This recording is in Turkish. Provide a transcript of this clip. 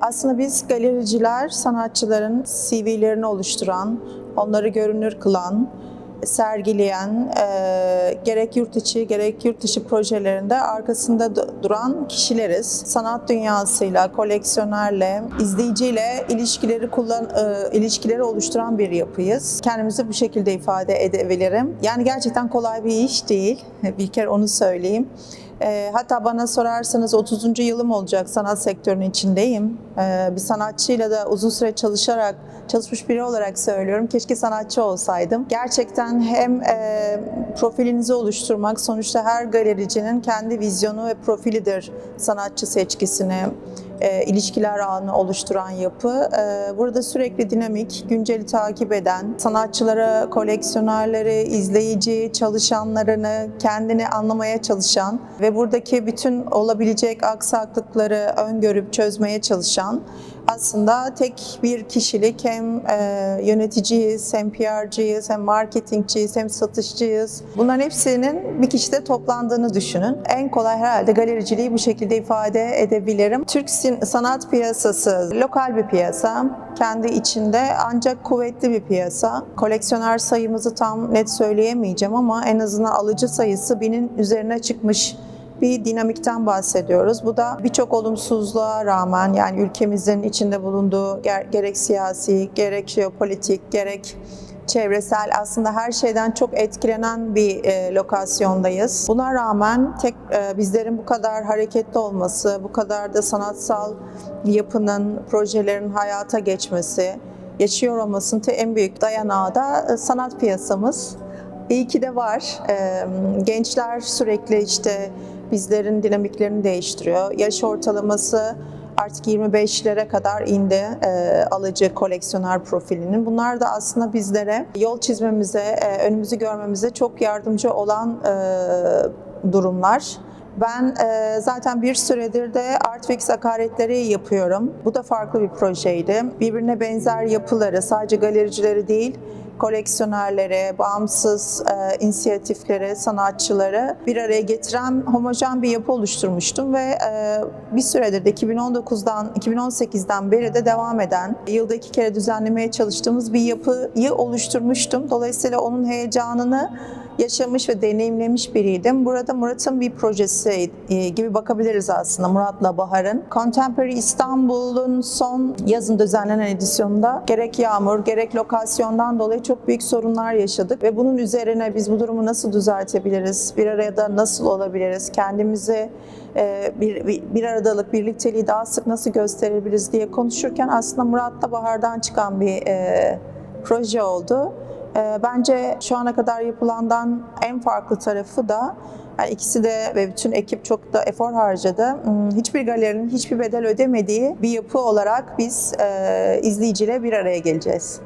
Aslında biz galericiler, sanatçıların CV'lerini oluşturan, onları görünür kılan, sergileyen, e, gerek yurt içi gerek yurt dışı projelerinde arkasında du- duran kişileriz. Sanat dünyasıyla, koleksiyonerle, izleyiciyle ilişkileri kullan e, ilişkileri oluşturan bir yapıyız. Kendimizi bu şekilde ifade edebilirim. Yani gerçekten kolay bir iş değil. Bir kere onu söyleyeyim. E, hatta bana sorarsanız 30. yılım olacak sanat sektörünün içindeyim. E, bir sanatçıyla da uzun süre çalışarak, çalışmış biri olarak söylüyorum. Keşke sanatçı olsaydım. Gerçekten hem e, profilinizi oluşturmak, sonuçta her galericinin kendi vizyonu ve profilidir sanatçı seçkisini, e, ilişkiler ağını oluşturan yapı. E, burada sürekli dinamik, günceli takip eden, sanatçılara, koleksiyonerleri, izleyici, çalışanlarını, kendini anlamaya çalışan ve buradaki bütün olabilecek aksaklıkları öngörüp çözmeye çalışan aslında tek bir kişilik hem e, yöneticiyiz, hem PR'cıyız, hem marketingciyiz, hem satışçıyız. Bunların hepsinin bir kişide toplandığını düşünün. En kolay herhalde galericiliği bu şekilde ifade edebilirim. Türk sanat piyasası lokal bir piyasa. Kendi içinde ancak kuvvetli bir piyasa. Koleksiyoner sayımızı tam net söyleyemeyeceğim ama en azından alıcı sayısı binin üzerine çıkmış bir dinamikten bahsediyoruz. Bu da birçok olumsuzluğa rağmen yani ülkemizin içinde bulunduğu ger- gerek siyasi, gerek jeopolitik, gerek çevresel aslında her şeyden çok etkilenen bir e, lokasyondayız. Buna rağmen tek e, bizlerin bu kadar hareketli olması, bu kadar da sanatsal yapının, projelerin hayata geçmesi, yaşıyor olmasının en büyük dayanağı da e, sanat piyasamız. İyi ki de var. Gençler sürekli işte bizlerin dinamiklerini değiştiriyor. Yaş ortalaması artık 25'lere kadar indi e, alıcı koleksiyoner profilinin. Bunlar da aslında bizlere yol çizmemize, e, önümüzü görmemize çok yardımcı olan e, durumlar. Ben e, zaten bir süredir de Artfix akaretleri yapıyorum. Bu da farklı bir projeydi. Birbirine benzer yapıları, sadece galericileri değil, koleksiyonerleri, bağımsız e, inisiyatifleri, sanatçıları bir araya getiren homojen bir yapı oluşturmuştum ve e, bir süredir de 2019'dan 2018'den beri de devam eden yılda iki kere düzenlemeye çalıştığımız bir yapıyı oluşturmuştum. Dolayısıyla onun heyecanını yaşamış ve deneyimlemiş biriydim. Burada Murat'ın bir projesi e, gibi bakabiliriz aslında Murat'la Bahar'ın. Contemporary İstanbul'un son yazın düzenlenen edisyonunda gerek yağmur gerek lokasyondan dolayı çok büyük sorunlar yaşadık ve bunun üzerine biz bu durumu nasıl düzeltebiliriz? Bir araya da nasıl olabiliriz? Kendimizi e, bir, bir, aradalık, birlikteliği daha sık nasıl gösterebiliriz diye konuşurken aslında Murat'la Bahar'dan çıkan bir e, proje oldu. Ee, Bence şu ana kadar yapılandan en farklı tarafı da yani ikisi de ve bütün ekip çok da efor harcadı. Hmm, Hiçbir galerinin hiçbir bedel ödemediği bir yapı olarak biz e, izleyiciyle bir araya geleceğiz.